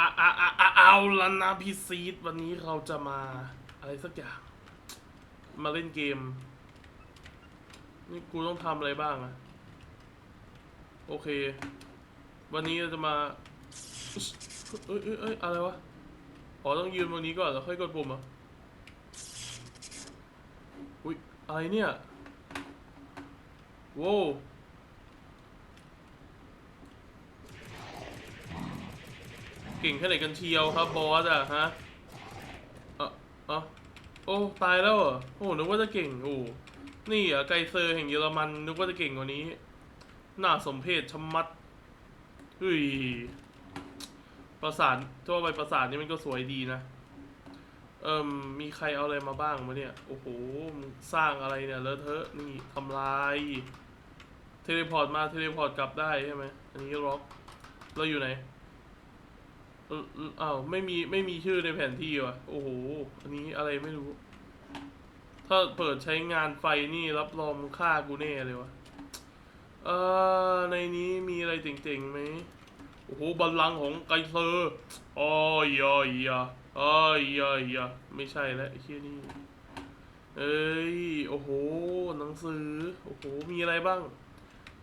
อะอะอะอะเอาละนะพี่ซีดวันนี้เราจะมา อะไรสักอย่าง มาเล่นเกม นี่กูต้องทำอะไรบ้างอะโอเค วันนี้เราจะมาเอ้ยเอ้ยเอ้ยอะไรวะอ๋อต้องยืนบนนี้ก่อนแล้วค่อยกดปุ่มอะอุ้ยอะไรเนี่ยโว้ เก่งแค่ไหนกันเชียวครับบอสอะฮะเออเออโอ้ตายแล้วเหรอโอ้นึกว่าจะเก่งโอ้นี่อะไกเซอร์แห่งเยอรมันนึกว่าจะเก่งกว่านี้ น่าสมเพชชมัดเฮ้ยประสานทั่วไปประสานนี่มันก็สวยดีนะเอิมมีใครเอาอะไรมาบ้างวะเนี่ย โอ้โหสร้างอะไรเนี่ยเลอะเทอะนี่ทำลาย เทเลพอร์ตมาเทเลพอร์ตกลับได้ใช่ไหมอันนี้ล็อกเราอยู่ไหน เออเอออ้าวไม่มีไม่มีชื่อในแผนที่ว่ะ โอ้โห อันนี้อะไรไม่รู้ ถ้าเปิดใช้งานไฟนี่รับรองฆ่ากูแน่เลยวะเออในนี้มีอะไรเจ๋งๆไหมโอ้โหบัลลังก์ของไกเซอร์อ้อยอ้อยอ้อยอ้อยไม่ใช่แล้วไอ้เชี่ยนี่เอ้ย โอ้โห หนังสือ โอ้โห มีอะไรบ้าง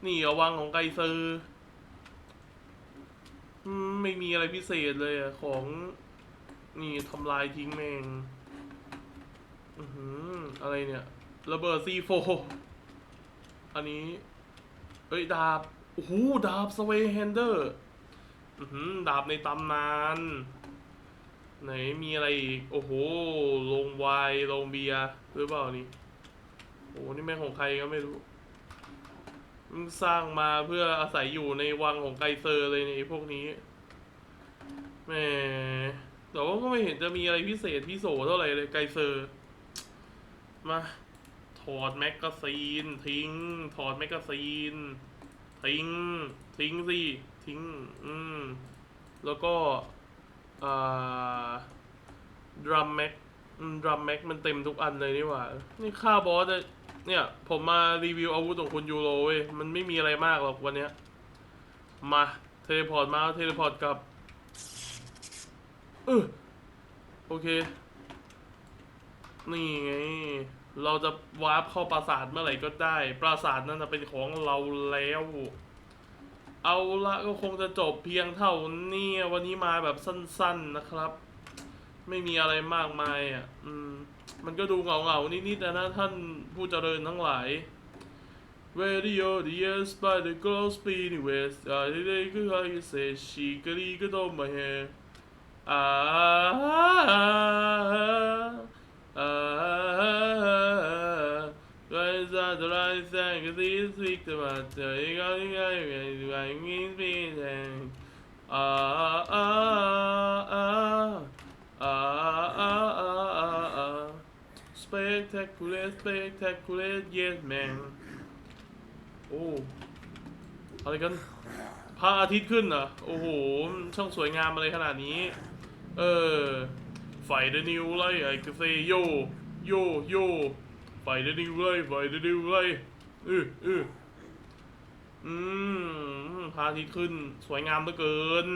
นี่อวังของไกเซอร์ ไม่มีอะไรพิเศษเลยอะของนี่ทำลายทิ้งแมงอือหืออะไรเนี่ยระเบิดซีโฟอันนี้ เอ้ย ดาบ โอ้โห ดาบสเวย์แฮนเดอร์อือหือดาบในตำนาน ไหนมีอะไรอีก โอ้โหโรงไวน์โรงเบียร์หรือเปล่านี่โอ้นี่แม่งของใครก็ไม่รู้ สร้างมาเพื่ออาศัยอยู่ในวังของไกเซอร์เลยในพวกนี้แหมแต่ว่าก็ไม่เห็นจะมีอะไรพิเศษพิโสเท่าไหร่เลยไกเซอร์ มาถอดแมกกาซีน ทิ้ง ถอดแมกกาซีน ทิ้ง ทิ้งสิทิ้ง อืม แล้วก็อ่าดรัมแม็กดรัมแม็กมันเต็มทุกอันเลยนี่หว่า นี่ค่าบอสจะ เนี่ย ผมมารีวิวอาวุธของคุณยูโรเว้ย มันไม่มีอะไรมากหรอกวันเนี้ย มาเทเลพอร์ตมาเทเลพอร์ตกลับเออโอเค นี่ไง เราจะวาร์ปเข้าปราสาทเมื่อไหร่ก็ได้ ปราสาทนั้นนะเป็นของเราแล้ว เอาละก็คงจะจบเพียงเท่านี้วันนี้มาแบบสั้น ๆนะครับ ไม่มีอะไรมากมายอะ อืม มันก็ดูเหงาๆนิดๆนะนะท่านผู้เจริญทั้งหลาย Radio the years by the girl speeding west I did it good how you say she could eat good on my hair Ah Ah Guys are the right thing cause these week the matter you got you got you got you got you mean speeding Ah ah Spectacular, spectacular, yes man โอ้อะไรกันพระอาทิตย์ขึ้นเหรอ โอ้โห ช่างสวยงามอะไรขนาดนี้ เออไฟเดนิวไลไอ้กาเซโย โย โยไฟเดนิวไลไฟเดนิวไลเออเอออืมพระอาทิตย์ขึ้น สวยงามเหลือเกิน